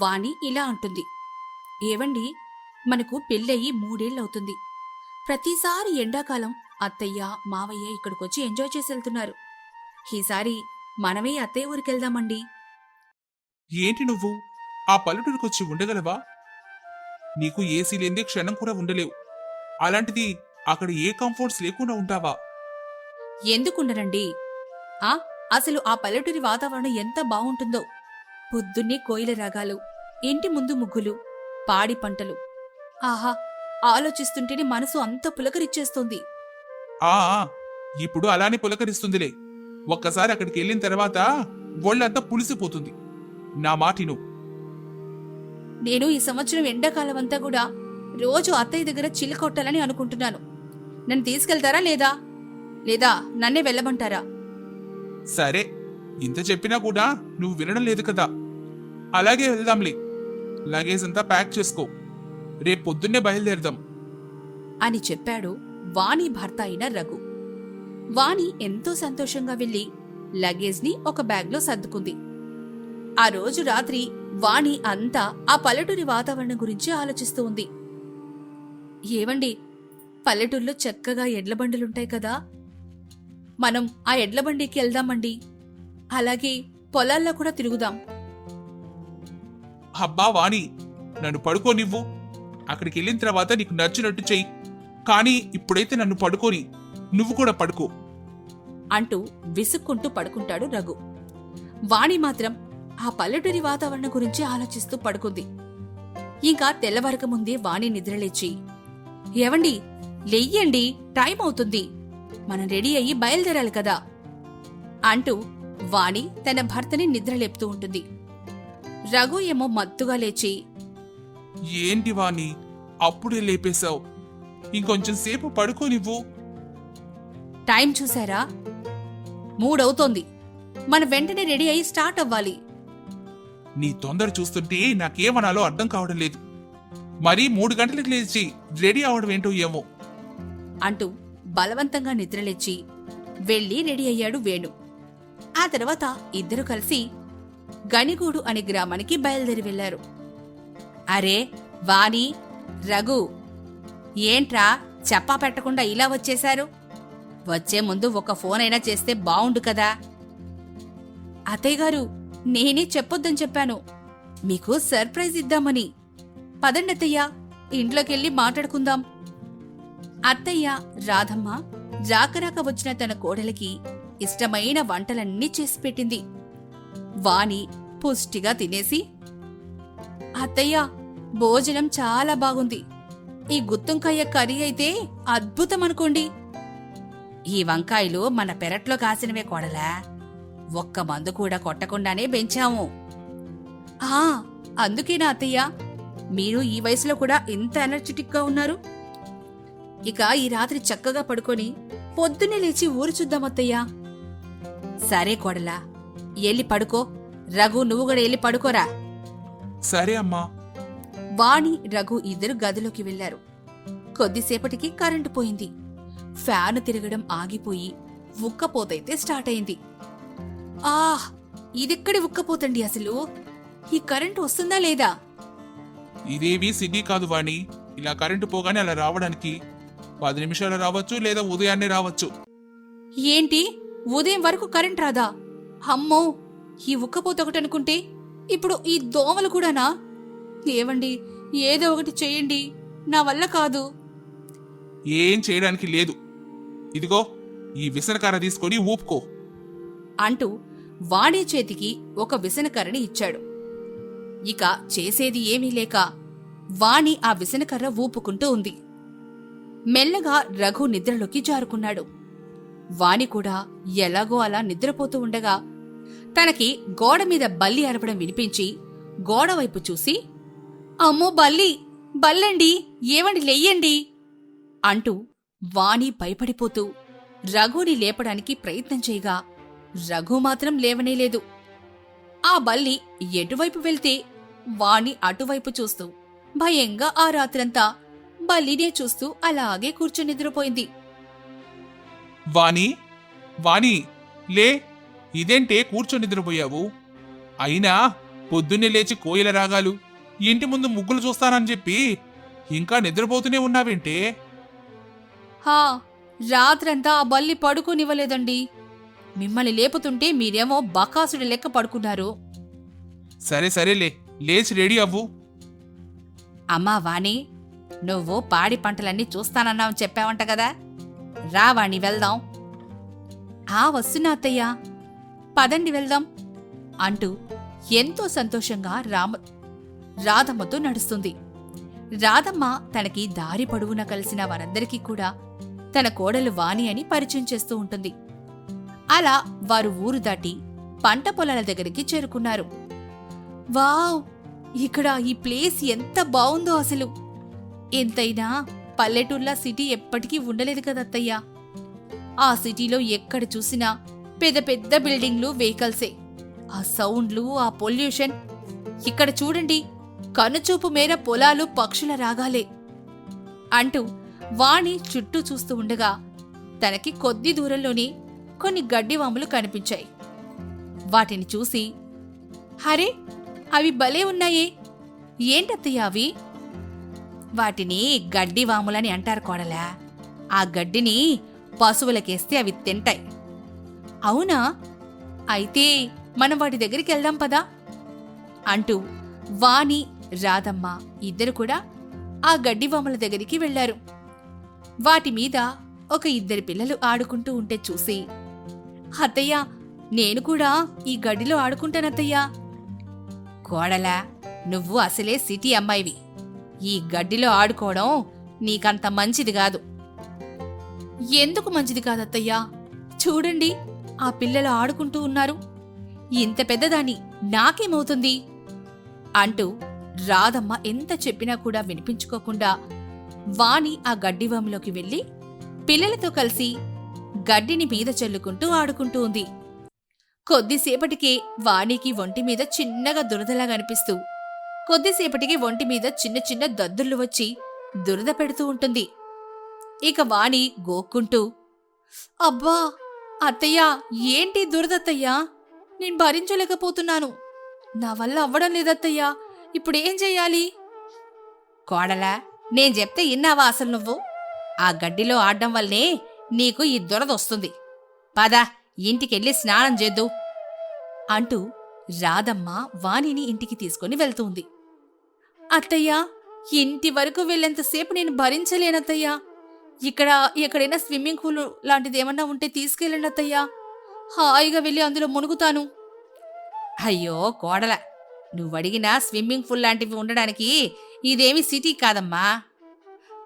వాణి ఇలా అంటుంది. ఏవండి మనకు పెళ్ళయి మూడేళ్ళవుతుంది ప్రతిసారి ఎండాకాలం అత్తయ్య మావయ్య ఇక్కడికొచ్చి ఎంజాయ్ చేసి వెళ్తున్నారు ఈసారి మనమే అత్తయ్య ఊరికెళ్దామండి. ఏంటి నువ్వు? ఆ పల్లెటూరుకొచ్చి ఉండగలవా? నీకు ఏసీ లేని క్షణం కూడా ఉండలేవు. అలాంటిది అక్కడ ఏ కంఫర్ట్స్ లేకుండా ఉంటావా? ఎందుకుండరండి ఆ అసలు ఆ పల్లెటూరి వాతావరణం ఎంత బావుంటుందో. పొద్దున్నే కోయిల రాగాలు ఇంటి ముందు ముగ్గులు పాడి పంటలు. ఆహా ఆలోచిస్తుంటేనే మనసు అంత పులకరిచ్చేస్తోంది. ఆ ఇప్పుడు అలానే పులకరిస్తుందిలే. ఒక్కసారి అక్కడికి వెళ్ళిన తర్వాత ఒళ్ళంతా పులిసిపోతుంది. నా మాటిను నేను ఈ సంవత్సరం ఎండాకాలం అంతా కూడా రోజు అత్తయ్య దగ్గర చిల్లు కొట్టాలని అనుకుంటున్నాను. నన్ను తీసుకెళ్తారా లేదా? లేదా నన్నే వెళ్ళమంటారా? సరే ఇంత చెప్పినా కూడా నువ్వు వినడం లేదు కదా. అలాగే వెళ్దాంలే. లగేజ్ అంతా ప్యాక్ చేసుకో. రేపు పొద్దున్నే బయలుదేరదాం. అని చెప్పాడు వాణి భర్త అయిన రఘు. వాణి ఎంతో సంతోషంగా వెళ్ళి లగేజ్ని ఒక బ్యాగ్లో సర్దుకుంది. ఆ రోజు రాత్రి వాణి అంతా ఆ పల్లెటూరి వాతావరణం గురించి ఆలోచిస్తూ ఉంది. ఏవండి పల్లెటూరులో చక్కగా ఎడ్లబండులుంటాయి కదా? మనం ఆ ఎడ్లబండికి వెళ్దామండి. అలాగే పొలాల్లో కూడా తిరుగుదాం. అబ్బా వాణి నన్ను పడుకోనివ్వు. అక్కడికి వెళ్ళిన తర్వాత నీకు నచ్చినట్టు చెయ్యి. కానీ ఇప్పుడైతే నన్ను పడుకోని నువ్వు కూడా పడుకో. అంటూ విసుక్కుంటూ పడుకుంటాడు రఘు. వాణి మాత్రం ఆ పల్లెటూరి వాతావరణం గురించి ఆలోచిస్తూ పడుకుంది. ఇంకా తెల్లవారక ముందే వాణి నిద్రలేచి ఏవండి లెయ్యండి టైం అవుతుంది. మనం రెడీ అయ్యి బయలుదేరాలి కదా. అంటూ వాణి తన భర్తని నిద్రలేపుతూ ఉంటుంది. రఘు ఏమో మత్తుగా లేచి ఏంటి వాణి అప్పుడే లేపేశావు. ఇంకొంచెం సేపు పడుకోనివ్వు టైం చూసారా మూడవుతోంది. మన వెంటనే రెడీ అయ్యి స్టార్ట్ అవ్వాలి. నీ తొందర చూస్తుంటే నాకేమనాలో అర్థం కావడం లేదు. మరీ మూడు గంటలకు లేచి రెడీ అవడం ఏంటో ఏమో. అంటూ బలవంతంగా నిద్రలేచి వెళ్ళి రెడీ అయ్యాడు వేణు. ఆ తర్వాత ఇద్దరు కలిసి గణిగూడు అనే గ్రామానికి బయలుదేరి వెళ్ళారు అరే వాణి రఘు ఏంట్రా చెప్పా పెట్టకుండా ఇలా వచ్చేశారు? వచ్చే ముందు ఒక ఫోన్ అయినా చేస్తే బావుండు కదా? అత్తయ్య గారు నేనే చెప్పొద్దని చెప్పాను. మీకు సర్ప్రైజ్ ఇద్దామని. పదండి అత్తయ్య ఇంట్లోకెళ్ళి మాట్లాడుకుందాం. అత్తయ్య రాధమ్మ రాకరాక వచ్చిన తన కోడలికి ఇష్టమైన వంటలన్నీ చేసి పెట్టింది. వాణి పుష్టిగా తినేసి అత్తయ్య భోజనం చాలా బాగుంది. ఈ గుత్తంకాయ కర్రీ అయితే అద్భుతం అనుకోండి ఈ వంకాయలు మన పెరట్లో కాసినవే కొడలా. ఒక్క మందు కూడా కొట్టకుండానే పెంచాము. ఆ అందుకేనా అత్తయ్య? మీరు ఈ వయసులో కూడా ఇంత ఎనర్జెటిక్గా ఉన్నారు? ఇక ఈ రాత్రి చక్కగా పడుకొని పొద్దున్నే లేచి ఊరు చూద్దాం అత్తయ్యా. సరే కొడలా ఎల్లి పడుకో. రఘు నువ్వు కూడా ఎల్లి పడుకోరా. సరే అమ్మా. వాణి రఘు ఇద్దరు గదిలోకి వెళ్ళారు కొద్దిసేపటికి కరెంటు పోయింది. ఫ్యాను తిరగడం ఆగిపోయి ఉక్కపోతైతే స్టార్ట్ అయింది. ఆహ్! ఇదెక్కడి ఉక్కపోతండి అసలు? ఈ కరెంటు వస్తుందా లేదా? ఇదేవి సిటీ కాదు వాణి. ఇలా కరెంటు పోగానే అలా రావడానికి పది నిమిషాలు రావచ్చు లేదా ఉదయాన్నే రావచ్చు. ఏంటి? ఉదయం వరకు కరెంట్ రాదా? అమ్మో ఈ ఉక్కపోత ఒకటి అనుకుంటే ఇప్పుడు ఈ దోమలు కూడానా? ఏవండి ఏదో ఒకటి చేయండి నా వల్ల కాదు. ఏం చేయడానికి లేదు. ఇదిగో ఈ విసనకార తీసుకొని ఊపుకో. అంటూ వాణి చేతికి ఒక విసనకర్రని ఇచ్చాడు. ఇక చేసేది ఏమీ లేక వాణి ఆ విసనకర్ర ఊపుకుంటూ ఉంది. మెల్లగా రఘు నిద్రలోకి జారుకున్నాడు. వాణి కూడా ఎలాగో అలా నిద్రపోతూ ఉండగా తనకి గోడ మీద బల్లి అరవడం వినిపించి గోడవైపు చూసి అమ్మో బల్లి బల్లండి ఏవండి లెయ్యండి అంటూ వాణి భయపడిపోతూ రఘుని లేపడానికి ప్రయత్నం చేయగా రఘు మాత్రం లేవనేలేదు ఆ బల్లి ఎటువైపు వెళ్తే వాణి అటువైపు చూస్తూ భయంగా ఆ రాత్రంతా బల్లినే చూస్తూ అలాగే కూర్చుని నిద్రపోయింది. వాణి వాణి లే ఇదేంటే కూర్చొని నిద్రపోయావు? అయినా పొద్దున్నే లేచి కోయిల రాగాలు ఇంటి ముందు ముగ్గులు చూస్తానని చెప్పి ఇంకా నిద్రపోతూనే ఉన్నావేంటే? హా రాత్రంతా ఆ బల్లి పడుకోనివ్వలేదండి. మిమ్మల్ని లేపుతుంటే మీరేమో బకాసుడి లెక్క పడుకున్నారు. సరే సరేలే లేచి రెడీ అవ్వు. అమ్మా వాణి నువ్వు పాడి పంటలన్నీ చూస్తానన్నావు చెప్పావంట కదా? రా వాణి వెళ్దాం. ఆ వస్తున్నా అత్తయ్య. పదండి వెళ్దాం అంటూ ఎంతో సంతోషంగా రామ రాధమ్మతో నడుస్తుంది. రాధమ్మ తనకి దారి పొడవున కలిసిన వారందరికీ కూడా తన కోడలు వాణి అని పరిచయం చేస్తూ ఉంటుంది. అలా వారు ఊరు దాటి పంట పొలాల దగ్గరికి చేరుకున్నారు. వావ్! ఇక్కడ ఈ ప్లేస్ ఎంత బావుందో అసలు! ఎంతైనా పల్లెటూర్లా సిటీ ఎప్పటికీ ఉండలేదు కదత్తయ్యా ఆ సిటీలో ఎక్కడ చూసినా పెద్ద పెద్ద బిల్డింగ్లు వెహికల్సే ఆ సౌండ్లు ఆ పొల్యూషన్. ఇక్కడ చూడండి కనుచూపు మేర పొలాలు పక్షుల రాగాలే అంటూ వాణి చుట్టూ చూస్తూ ఉండగా తనకి కొద్ది దూరంలోనే కొన్ని గడ్డివాములు కనిపించాయి. వాటిని చూసి హరే అవి భలే ఉన్నాయే. ఏంటత్తయ్య అవి? వాటిని గడ్డి వాములని అంటారు కోడలా. ఆ గడ్డిని పశువులకేస్తే అవి తింటాయి. అవునా? అయితే మనం వాటి దగ్గరికి వెళ్దాం పదా? అంటూ వాణి రాధమ్మ ఇద్దరు కూడా ఆ గడ్డి బొమ్మల దగ్గరికి వెళ్ళారు వాటి మీద ఒక ఇద్దరు పిల్లలు ఆడుకుంటూ ఉంటే చూసి అత్తయ్య నేను కూడా ఈ గడ్డిలో ఆడుకుంటానత్తయ్యా. కోడలా నువ్వు అసలే సిటీ అమ్మాయివి. ఈ గడ్డిలో ఆడుకోవడం నీకంత మంచిది కాదు. ఎందుకు మంచిది కాదత్తయ్యా? చూడండి ఆ పిల్లలు ఆడుకుంటూ ఉన్నారు. ఇంత పెద్దదాన్ని నాకేమవుతుంది? అంటూ రాధమ్మ ఎంత చెప్పినా కూడా వినిపించుకోకుండా వాణి ఆ గడ్డివాములోకి వెళ్ళి పిల్లలతో కలిసి గడ్డిని మీద చల్లుకుంటూ ఆడుకుంటూ ఉంది. కొద్దిసేపటికే వాణికి ఒంటి మీద చిన్నగా దురదలా కనిపిస్తూ కొద్దిసేపటికి ఒంటి మీద చిన్న చిన్న దద్దుర్లు వచ్చి దురద పెడుతూ ఉంటుంది. ఇక వాణి గోక్కుంటూ అబ్బా అత్తయ్యా ఏంటి దురదత్తయ్యా? నేను భరించలేకపోతున్నాను. నా వల్ల అవ్వడం లేదత్తయ్యా. ఇప్పుడేం చెయ్యాలి కోడలా నేను చెప్తే ఇన్నావా అసలు నువ్వు? ఆ గడ్డిలో ఆడడం వల్లనే నీకు ఈ దురద వస్తుంది. పద ఇంటికెళ్ళి స్నానం చేద్దు. అంటూ రాధమ్మ వాణిని ఇంటికి తీసుకుని వెళ్తుంది. అత్తయ్యా ఇంటి వరకు వెళ్ళేంతసేపు నేను భరించలేనత్తయ్యా. ఇక్కడ ఎక్కడైనా స్విమ్మింగ్ పూల్ లాంటిది ఏమన్నా ఉంటే తీసుకెళ్ళండి అత్తయ్యా. హాయిగా వెళ్ళి అందులో మునుగుతాను. అయ్యో కోడల. నువ్వడిగిన స్విమ్మింగ్ పూల్ లాంటివి ఉండడానికి ఇదేమి సిటీ కాదమ్మా.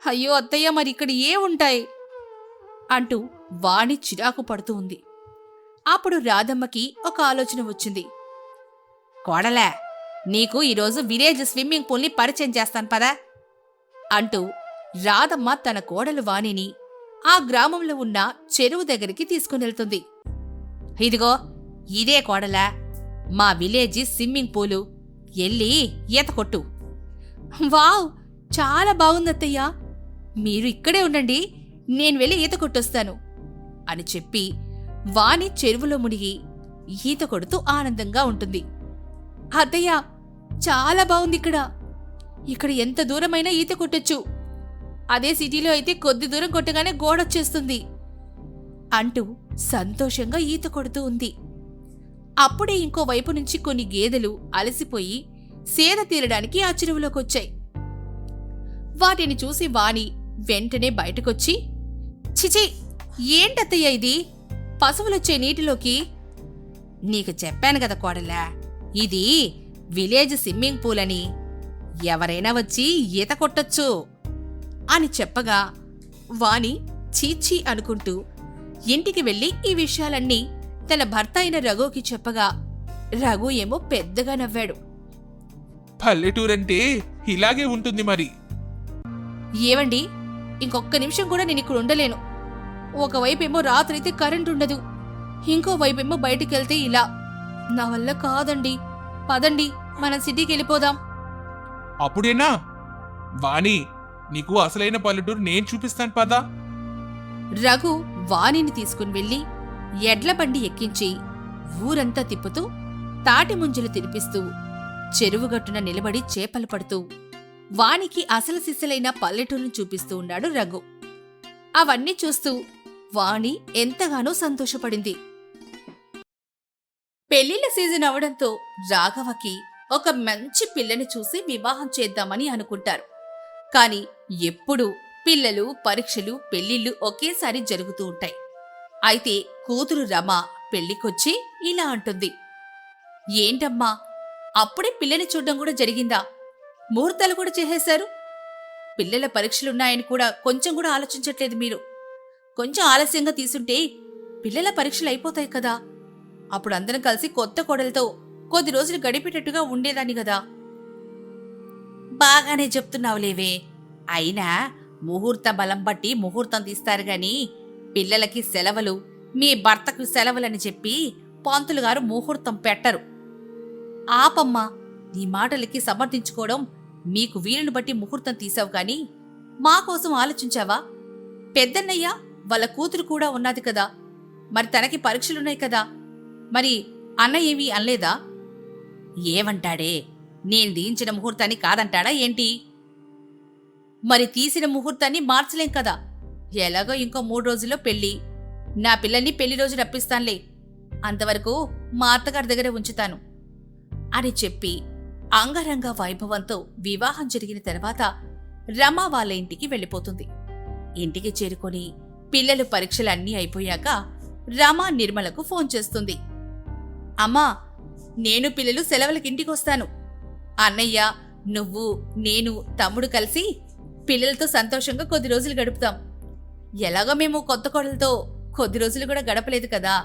అయ్యో అత్తయ్య మరి ఇక్కడ ఏ ఉంటాయి? అంటూ వాణి చిరాకు పడుతూ ఉంది. అప్పుడు రాధమ్మకి ఒక ఆలోచన వచ్చింది. కోడలా నీకు ఈరోజు విలేజ్ స్విమ్మింగ్ పూల్ని పరిచయం చేస్తాను పదా అంటూ రాధమ్మ తన కోడలు వాణిని ఆ గ్రామంలో ఉన్న చెరువు దగ్గరికి తీసుకునెళ్తుంది ఇదిగో ఇదే కోడలా. మా విలేజ్ స్విమ్మింగ్ పూలు. ఎల్లి ఈత కొట్టు. వావ్ చాలా బాగుందత్తయ్యా. మీరు ఇక్కడే ఉండండి నేను వెళ్ళి ఈత కొట్టొస్తాను అని చెప్పి వాణి చెరువులో మునిగి ఈత కొడుతూ ఆనందంగా ఉంటుంది. అత్తయ్య చాలా బాగుంది ఇక్కడ. ఇక్కడ ఎంత దూరమైనా ఈత కొట్టొచ్చు. అదే సిటీలో అయితే కొద్ది దూరం కొట్టగానే గోడొచ్చేస్తుంది అంటూ సంతోషంగా ఈత కొడుతూ ఉంది. అప్పుడే ఇంకో వైపు నుంచి కొన్ని గేదెలు అలసిపోయి సేద తీరడానికి ఆ చెరువులోకొచ్చాయి. వాటిని చూసి వాణి వెంటనే బయటకొచ్చి చిచి ఏంటత్తయ్య ఇది? పశువులొచ్చే నీటిలోకి నీకు చెప్పాను కదా కోడలా ఇది విలేజ్ స్విమ్మింగ్ పూల్ అని. ఎవరైనా వచ్చి ఈత కొట్టొచ్చు. అని చెప్పగా వాణి చీచీ అనుకుంటూ ఇంటికి వెళ్ళి ఈ విషయాలన్నీ తన భర్త అయిన రఘుకి చెప్పగా రఘు ఏమో పెద్దగా నవ్వాడు. పల్లెటూరంటే ఇలాగే ఉంటుంది మరి. ఏవండి ఇంకొక్క నిమిషం కూడా నేను ఇక్కడ ఉండలేను. ఒకవైపేమో రాత్రైతే కరెంట్ ఉండదు. ఇంకో వైపేమో బయటికి వెళ్తే ఇలా. నా వల్ల కాదండి. పదండి మనం సిటీకి వెళ్ళిపోదాం అప్పుడేనా? వాణి నీకు అసలైన పల్లెటూరు నేను చూపిస్తాను పదా. రఘు వాణిని తీసుకుని వెళ్ళి ఎడ్ల బండి ఎక్కించి ఊరంతా తిప్పుతూ తాటి ముంజలు తినిపిస్తూ చెరువుగట్టున నిలబడి చేపలు పడుతూ వానికి అసలు సిసలైన పల్లెటూరును చూపిస్తూ ఉన్నాడు రఘు. అవన్నీ చూస్తూ వాణి ఎంతగానో సంతోషపడింది. పెళ్ళిళ్ళ సీజన్ అవడంతో రాఘవకి ఒక మంచి పిల్లని చూసి వివాహం చేద్దామని అనుకుంటారు. కానీ ఎప్పుడూ పిల్లలు పరీక్షలు పెళ్ళిళ్ళు ఒకేసారి జరుగుతూ ఉంటాయి. అయితే కూతురు రమ పెళ్ళికొచ్చి ఇలా అంటుంది. ఏంటమ్మా అప్పుడే పిల్లని చూడడం కూడా జరిగిందా? ముహూర్తాలు కూడా చేసేశారు? పిల్లల పరీక్షలున్నాయని కూడా కొంచెం కూడా ఆలోచించట్లేదు మీరు. కొంచెం ఆలస్యంగా తీసుంటే పిల్లల పరీక్షలు అయిపోతాయి కదా. అప్పుడు అందరం కలిసి కొత్త కోడలతో కొద్ది రోజులు గడిపేటట్టుగా ఉండేదాన్ని కదా. బాగానే చెప్తున్నావులేవే అయినా ముహూర్త బలం బట్టి ముహూర్తం తీస్తారు గాని పిల్లలకి సెలవులు మీ భర్తకు సెలవులని చెప్పి పంతులు గారు ముహూర్తం పెట్టరు. ఆపమ్మా నీ మాటలకి సమర్థించుకోవడం మీకు వీలుని బట్టి ముహూర్తం తీసావు కానీ మా కోసం ఆలోచించావా? పెద్దన్నయ్య వాళ్ళ కూతురు కూడా ఉన్నది కదా. మరి తనకి పరీక్షలున్నాయి కదా. మరి అన్న ఏమీ అనలేదా? ఏమంటాడే? నేను దీంచిన ముహూర్తాన్ని కాదంటాడా ఏంటి? మరి తీసిన ముహూర్తాన్ని మార్చలేం కదా. ఎలాగో ఇంకో మూడు రోజుల్లో పెళ్ళి. నా పిల్లల్ని పెళ్ళి రోజు రప్పిస్తానులే. అంతవరకు మా అత్తగారి దగ్గర ఉంచుతాను. అని చెప్పి అంగరంగ వైభవంతో వివాహం జరిగిన తర్వాత రమ వాళ్ళ ఇంటికి వెళ్ళిపోతుంది. ఇంటికి చేరుకొని పిల్లలు పరీక్షలన్నీ అయిపోయాక రమ నిర్మలకు ఫోన్ చేస్తుంది. అమ్మా నేను పిల్లలు సెలవులకి ఇంటికి వస్తాను అన్నయ్య నువ్వు నేను తమ్ముడు కలిసి పిల్లలతో సంతోషంగా కొద్ది రోజులు గడుపుతాం. ఎలాగో మేము కొత్త కోడలతో కొద్ది రోజులు కూడా గడపలేదు కదా.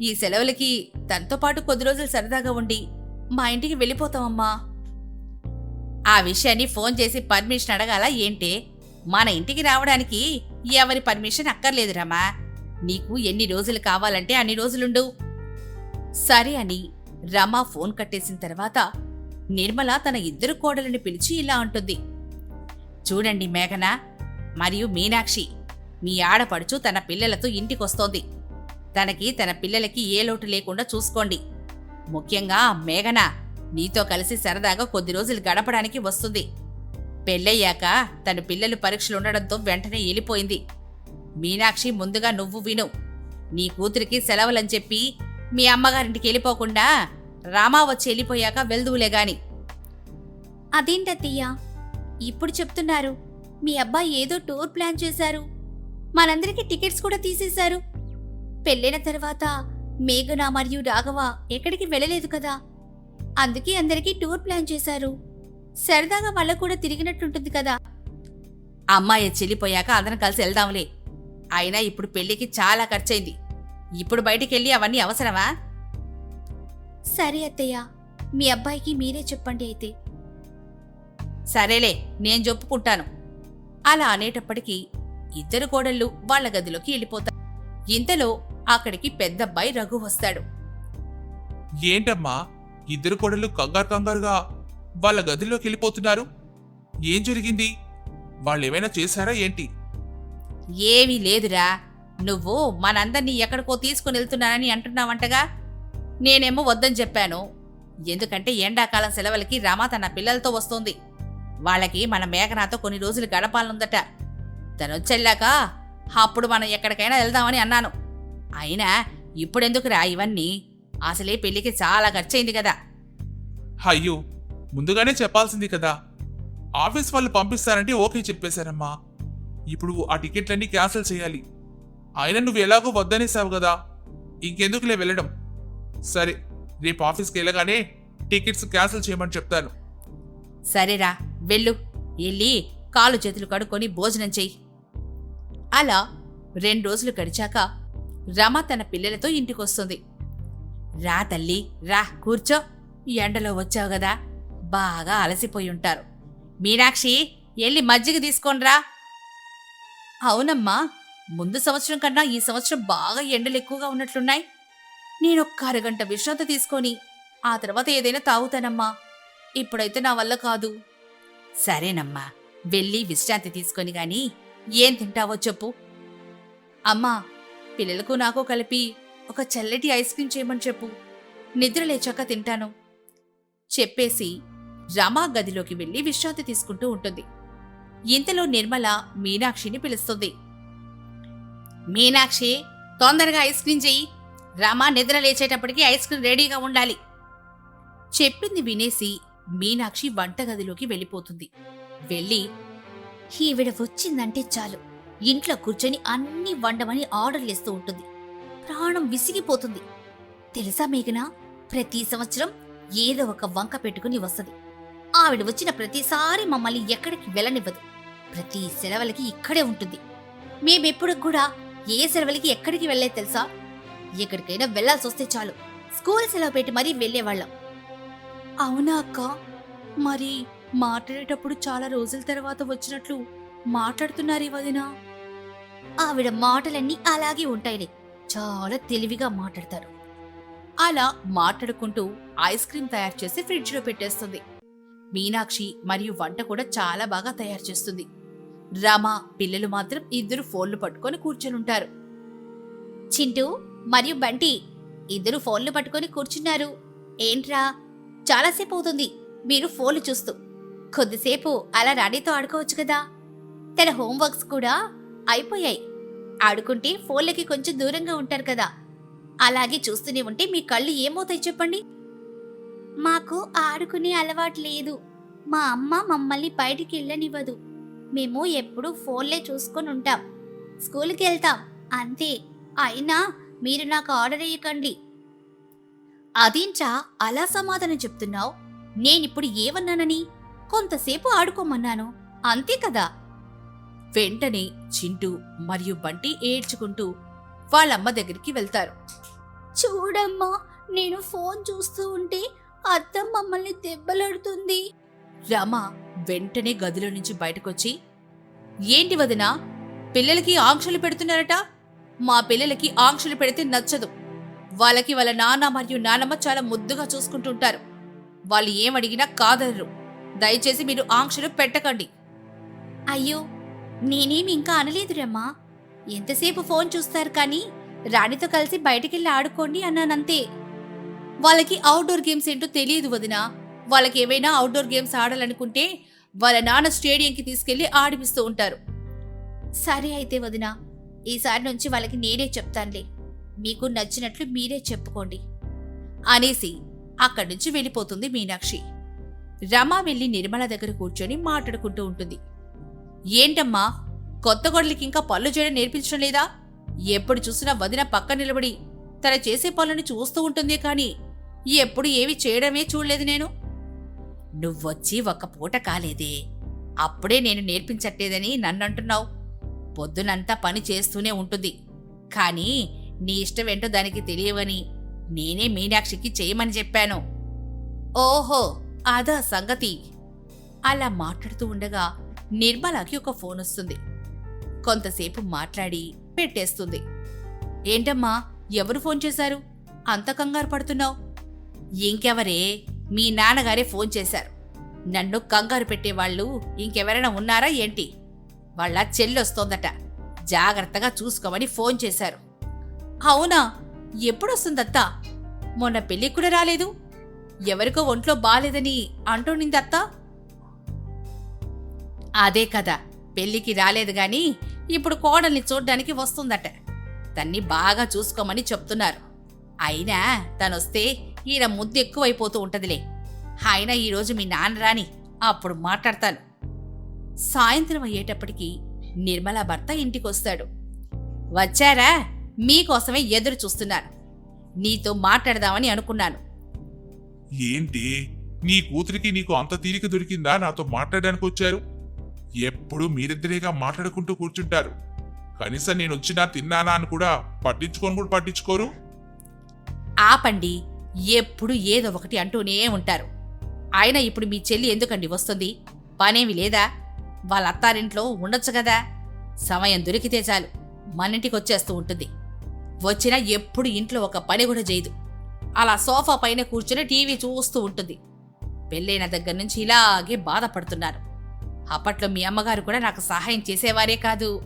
ఈ సెలవులకి తనతో పాటు కొద్ది రోజులు సరదాగా ఉండి మా ఇంటికి వెళ్ళిపోతామమ్మా. ఆ విషయాన్ని ఫోన్ చేసి పర్మిషన్ అడగాల ఏంటి? మన ఇంటికి రావడానికి ఎవరి పర్మిషన్ అక్కర్లేదు రమా. నీకు ఎన్ని రోజులు కావాలంటే అన్ని రోజులుండు సరే అని రమా ఫోన్ కట్టేసిన తర్వాత నిర్మల తన ఇద్దరు కోడలను పిలిచి ఇలా అంటుంది. చూడండి మేఘన మరియు మీనాక్షి మీ ఆడపడుచు తన పిల్లలతో ఇంటికొస్తోంది. తనకి తన పిల్లలకి ఏ లోటు లేకుండా చూసుకోండి. ముఖ్యంగా మేఘన నీతో కలిసి సరదాగా కొద్ది రోజులు గడపడానికి వస్తుంది. పెళ్ళయ్యాక తన పిల్లలు పరీక్షలు ఉండడంతో వెంటనే వెళ్ళిపోయింది. మీనాక్షి ముందుగా నువ్వు విను. నీ కూతురికి సెలవులని చెప్పి మీ అమ్మగారింటికి వెళ్ళిపోకుండా రామా వచ్చి వెళ్ళిపోయాక వెళ్దువులే గాని. అదేంటత్తయ్యా ఇప్పుడు చెప్తున్నారు. మీ అబ్బాయి ఏదో టూర్ ప్లాన్ చేశారు. మనందరికీ టికెట్స్ కూడా తీసేశారు. పెళ్ళైన తర్వాత మేఘన మరియు రాఘవ ఎక్కడికి వెళ్ళలేదు కదా. అందుకే అందరికీ టూర్ ప్లాన్ చేశారు. సరదాగా వాళ్ళకు కూడా తిరిగినట్టుంటుంది కదా. అమ్మాయి చెల్లిపోయాక అందరం కలిసి వెళ్దాంలే. అయినా ఇప్పుడు పెళ్ళికి చాలా ఖర్చయింది. ఇప్పుడు బయటికెళ్ళి అవన్నీ అవసరమా? సరే అత్తయ్య. మీ అబ్బాయికి మీరే చెప్పండి అయితే. సరేలే నేను చెప్పుకుంటాను అలా అనేటప్పటికీ ఇద్దరు కోడళ్ళు వాళ్ళ గదిలోకి వెళ్ళిపోతారు ఇంతలో అక్కడికి పెద్దబ్బాయి రఘు వస్తాడు. ఏంటమ్మా? ఇద్దరు కోడళ్ళు కంగారు కంగారుగా వాళ్ళ గదిలోకి వెళ్ళిపోతున్నారు? ఏం జరిగింది? వాళ్ళు ఏమైనా చేశారా ఏంటి? ఏమీ లేదురా. నువ్వు మనందర్నీ ఎక్కడికో తీసుకుని వెళ్తున్నానని అంటున్నావంటగా? నేనేమో వద్దని చెప్పాను. ఎందుకంటే ఎండాకాలం సెలవులకి రమ తన పిల్లలతో వస్తోంది. వాళ్ళకి మన మేఘనాతో కొన్ని రోజులు గడపాలనుందట. తనొచ్చెళ్ళాక అప్పుడు మనం ఎక్కడికైనా వెళ్దామని అన్నాను. అయినా ఇప్పుడెందుకురా ఇవన్నీ? అసలే పెళ్ళికి చాలా ఖర్చయింది కదా. అయ్యో ముందుగానే చెప్పాల్సింది కదా. ఆఫీస్ వాళ్ళు పంపిస్తారంటే ఓకే చెప్పేశారమ్మా. ఇప్పుడు ఆ టికెట్లన్నీ క్యాన్సిల్ చేయాలి. అయినా నువ్వు ఎలాగో వద్దనేసావు కదా. ఇంకెందుకులే వెళ్ళడం? సరే రేపు ఆఫీస్కి వెళ్ళగానే టికెట్స్ క్యాన్సిల్ చేయమని చెప్తాను. సరేరా వెళ్ళు. వెళ్ళి కాలు చేతులు కడుక్కొని భోజనం చెయ్యి. అలా రెండు రోజులు గడిచాక రమ తన పిల్లలతో ఇంటికొస్తుంది. రా తల్లి రా కూర్చో. ఎండలో వచ్చావు కదా బాగా అలసిపోయి ఉంటారు. మీనాక్షి వెళ్ళి మజ్జిగ తీసుకోనరా అవునమ్మా ముందు సంవత్సరం కన్నా ఈ సంవత్సరం బాగా ఎండలు ఎక్కువగా ఉన్నట్లున్నాయి. నేనొక్క అరగంట విశ్రాంతి తీసుకొని ఆ తర్వాత ఏదైనా తాగుతానమ్మా. ఇప్పుడైతే నా వల్ల కాదు. సరేనమ్మా వెళ్ళి విశ్రాంతి తీసుకొని గాని ఏం తింటావో చెప్పు. అమ్మా పిల్లలకు నాకు కలిపి ఒక చల్లటి ఐస్ క్రీమ్ చేయమని చెప్పు. నిద్ర లేచాక తింటాను. చెప్పేసి రమా గదిలోకి వెళ్ళి విశ్రాంతి తీసుకుంటూ ఉంటుంది. ఇంతలో నిర్మల మీనాక్షిని పిలుస్తుంది. మీనాక్షి తొందరగా ఐస్ క్రీమ్ చెయ్యి రామా నిద్ర లేచేటప్పటికి ఐస్ క్రీమ్ రెడీగా ఉండాలి. చెప్పింది వినేసి మీనాక్షి వంటగదిలోకి వెళ్ళిపోతుంది. వెళ్ళి ఈవిడ వచ్చిందంటే చాలు. ఇంట్లో కూర్చొని అన్ని వండమని ఆర్డర్లు ఇస్తూ ఉంటుంది. ప్రాణం విసిగిపోతుంది. తెలుసా మేఘనా? ప్రతి సంవత్సరం ఏదో ఒక వంక పెట్టుకుని వస్తుంది. ఆవిడ వచ్చిన ప్రతిసారి మమ్మల్ని ఎక్కడికి వెళ్ళనివ్వదు. ప్రతి సెలవులకి ఇక్కడే ఉంటుంది. మేమెప్పుడు కూడా ఏ సెలవులకి ఎక్కడికి వెళ్ళే తెలుసా? ఎక్కడికైనా వెళ్ళాల్సి వస్తే చాలు. స్కూల్ సెలవు పెట్టి మరీ వెళ్ళేవాళ్ళం. అవునా అక్క? మరి మాట్లాడేటప్పుడు చాలా రోజుల తర్వాత వచ్చినట్లు మాట్లాడుతున్నారు వదినా? ఆవిడ మాటలన్నీ అలాగే ఉంటాయిలే. చాలా తెలివిగా మాట్లాడతారు. అలా మాట్లాడుకుంటూ ఐస్ క్రీం తయారు చేసి ఫ్రిడ్జ్లో పెట్టేస్తుంది. మీనాక్షి మరియు వంట కూడా చాలా బాగా తయారు చేస్తుంది. రమ పిల్లలు మాత్రం ఇద్దరు ఫోన్లు పట్టుకొని కూర్చొనుంటారు. చింటూ మరియు బంటి ఇద్దరు ఫోన్లు పట్టుకొని కూర్చున్నారు. ఏంట్రా? చాలాసేపు అవుతుంది. మీరు ఫోన్లు చూస్తూ. కొద్దిసేపు అలా రాణితో ఆడుకోవచ్చు కదా? తన హోంవర్క్స్ కూడా అయిపోయాయి. ఆడుకుంటే ఫోన్లకి కొంచెం దూరంగా ఉంటారు కదా? అలాగే చూస్తూనే ఉంటే మీ కళ్ళు ఏమవుతాయి చెప్పండి? మాకు ఆడుకునే అలవాటు లేదు. మా అమ్మ మమ్మల్ని బయటికి వెళ్ళనివ్వదు. మేము ఎప్పుడూ ఫోన్లే చూసుకొని ఉంటాం. స్కూల్కి వెళ్తాం. అంతే. అయినా మీరు నాకు ఆర్డర్ వేయకండి. అదేంట్రా? అలా సమాధానం చెప్తున్నావు? నేనిప్పుడు ఏమన్నానని? కొంతసేపు ఆడుకోమన్నాను. అంతే కదా? వెంటనే చింటూ మరియు బంటి ఏడ్చుకుంటూ వాళ్ళమ్మ దగ్గరికి వెళ్తారు. చూడమ్మా నేను ఫోన్ చూస్తూ ఉంటే అత్త మమ్మల్ని దెబ్బలాడుతుంది. రమ వెంటనే గదిలో నుంచి బయటకొచ్చి ఏంటి వదినా? పిల్లలకి ఆంక్షలు పెడుతున్నారట? మా పిల్లలకి ఆంక్షలు పెడితే నచ్చదు. వాళ్ళకి వాళ్ళ నాన్న మరియు నానమ్మ చాలా ముద్దుగా చూసుకుంటుంటారు. వాళ్ళు ఏమడిగినా కాదనరు. దయచేసి మీరు ఆంక్షలు పెట్టకండి. అయ్యో నేనేమి ఇంకా అనలేదురమ్మా ఎంతసేపు ఫోన్ చూస్తారు కానీ రాణితో కలిసి బయటికెళ్ళి ఆడుకోండి అన్నానంతే. వాళ్ళకి అవుట్డోర్ గేమ్స్ ఏంటో తెలియదు వదినా. వాళ్ళకి ఏవైనా అవుట్డోర్ గేమ్స్ ఆడాలనుకుంటే వాళ్ళ నాన్న స్టేడియంకి తీసుకెళ్ళి ఆడిపిస్తూ ఉంటారు. సరే అయితే వదినా ఈసారి నుంచి వాళ్ళకి నేనే చెప్తానులే. మీకు నచ్చినట్లు మీరే చెప్పుకోండి. అనేసి అక్కడి నుంచి వెళ్ళిపోతుంది మీనాక్షి. రమ వెళ్ళి నిర్మల దగ్గర కూర్చొని మాట్లాడుకుంటూ ఉంటుంది. ఏంటమ్మా కొత్త గొడలకి ఇంకా పళ్ళు చేయడం నేర్పించడం లేదా? ఎప్పుడు చూసినా వదిన పక్క నిలబడి తన చేసే పనులను చూస్తూ ఉంటుంది కానీ ఎప్పుడు ఏవి చేయడమే చూడలేదు నేను. నువ్వొచ్చి ఒక పూట కాలేదే. అప్పుడే నేను నేర్పించట్లేదని నన్నంటున్నావు. పొద్దునంతా పని చేస్తూనే ఉంటుంది. కానీ నీ ఇష్టం ఏంటో దానికి తెలియవని నేనే మీనాక్షికి చేయమని చెప్పాను. ఓహో అదా సంగతి. అలా మాట్లాడుతూ ఉండగా నిర్మలకి ఒక ఫోన్ వస్తుంది. కొంతసేపు మాట్లాడి పెట్టేస్తుంది. ఏంటమ్మా ఎవరు ఫోన్ చేశారు? అంత కంగారు పడుతున్నావు? ఇంకెవరే? మీ నాన్నగారే ఫోన్ చేశారు. నన్ను కంగారు పెట్టేవాళ్ళు ఇంకెవరైనా ఉన్నారా ఏంటి? వాళ్ళ చెల్లొస్తోందట. జాగ్రత్తగా చూసుకోమని ఫోన్ చేశారు. అవునా? ఎప్పుడొస్తుందత్త? మొన్న పెళ్ళికి కూడా రాలేదు. ఎవరికో ఒంట్లో బాలేదని అంటోనిందత్తా అదే కదా పెళ్ళికి రాలేదు గాని ఇప్పుడు కోడల్ని చూడ్డానికి వస్తుందట. తన్ని బాగా చూసుకోమని చెప్తున్నారు. అయినా తనొస్తే ఈయన ముద్దు ఎక్కువైపోతూ ఉంటదిలే. అయినా ఈరోజు మీ నాన్న రాని అప్పుడు మాట్లాడతాను. సాయంత్రం అయ్యేటప్పటికి నిర్మల భర్త ఇంటికొస్తాడు. వచ్చారా? మీకోసమే ఎదురు చూస్తున్నాను నీతో మాట్లాడదామని అనుకున్నాను. ఏంటి? నీ కూతురికి నీకు అంత తీరిక దొరికిందా నాతో మాట్లాడడానికి వచ్చారు? ఎప్పుడు మీరిద్దరేగా మాట్లాడుకుంటూ కూర్చుంటారు. కనీసం నేను వచ్చినా తిన్నానా అని కూడా పట్టించుకొని కూడా పట్టించుకోరు. ఆపండి. ఎప్పుడు ఏదో ఒకటి అంటూనే ఉంటారు. ఆయన ఇప్పుడు మీ చెల్లి ఎందుకండి వస్తుంది? పనేమి లేదా? వాళ్ళ అత్తారింట్లో ఉండొచ్చు కదా. సమయం దొరికితే చాలు. మనింటికి వచ్చేస్తూ ఉంటుంది. వచ్చినా ఎప్పుడు ఇంట్లో ఒక పని కూడా చేయదు అలా సోఫా పైన కూర్చుని టీవీ చూస్తూ ఉంటుంది. పెళ్ళైన దగ్గర నుంచి ఇలాగే బాధపడుతున్నారు. అప్పట్లో మీ అమ్మగారు కూడా నాకు సహాయం చేసేవారే కాదు.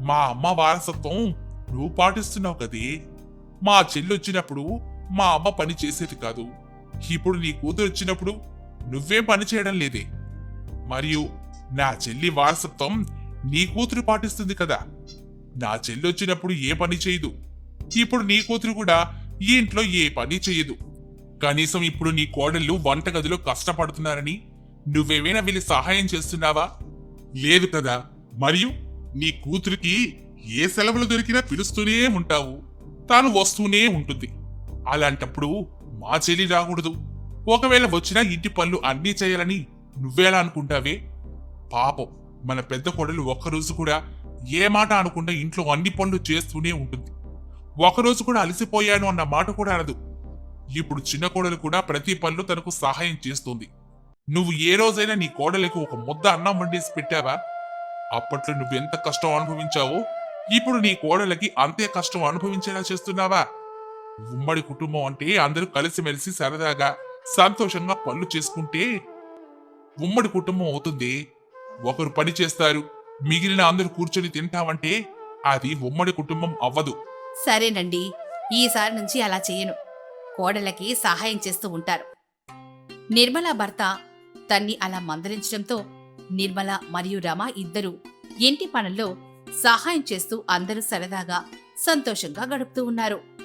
మా అమ్మ వారసత్వం నువ్వు పాటిస్తున్నావు కదే. మా చెల్లి వచ్చినప్పుడు మా అమ్మ పని చేసేది కాదు. ఇప్పుడు నీ కూతురు వచ్చినప్పుడు నువ్వేం పని చేయడం లేదే. మరియు నా చెల్లి వారసత్వం నీ కూతురు పాటిస్తుంది కదా. నా చెల్లి వచ్చినప్పుడు ఏ పని చేయదు. ఇప్పుడు నీ కూతురు కూడా ఈ ఇంట్లో ఏ పని చేయదు. కనీసం ఇప్పుడు నీ కోడళ్ళు వంటగదిలో కష్టపడుతున్నారని నువ్వేమైనా వీళ్ళు సహాయం చేస్తున్నావా? లేదు కదా. మరియు నీ కూతురికి ఏ సెలవులు దొరికినా పిలుస్తూనే ఉంటావు. తాను వస్తూనే ఉంటుంది. అలాంటప్పుడు మా చెల్లి రాకూడదు. ఒకవేళ వచ్చినా ఇంటి పనులు అన్నీ చేయాలని నువ్వేలా అనుకుంటావే? పాపం. మన పెద్ద కోడలు ఒక్కరోజు కూడా ఏ మాట అనకుండా ఇంట్లో అన్ని పనులు చేస్తూనే ఉంటుంది. ఒకరోజు కూడా అలసిపోయాను అన్న మాట కూడా అనదు. ఇప్పుడు చిన్న కోడలు కూడా ప్రతి పనులు తనకు సహాయం చేస్తుంది. నువ్వు ఏ రోజైనా నీ కోడలకు ఒక ముద్ద అన్నం వండేసి పెట్టావా? అప్పట్లో నువ్వెంత కష్టం అనుభవించావో ఇప్పుడు నీ కోడలకి అంతే కష్టం అనుభవించేలా చేస్తున్నావా? ఉమ్మడి కుటుంబం అంటే అందరూ కలిసిమెలిసి సరదాగా సంతోషంగా పనులు చేసుకుంటే ఉమ్మడి కుటుంబం అవుతుంది. ఒకరు పని చేస్తారు మిగిలిన అందరూ కూర్చొని తింటామంటే అది ఉమ్మడి కుటుంబం అవ్వదు. సరేనండి. ఈసారి నుంచి అలా చేయను. కోడలకి సహాయం చేస్తూ ఉంటారు. నిర్మల భర్త తన్ని అలా మందలించడంతో నిర్మల మరియు రమ ఇద్దరు ఇంటి పనుల్లో సహాయం చేస్తూ అందరూ సరదాగా సంతోషంగా గడుపుతూ ఉన్నారు.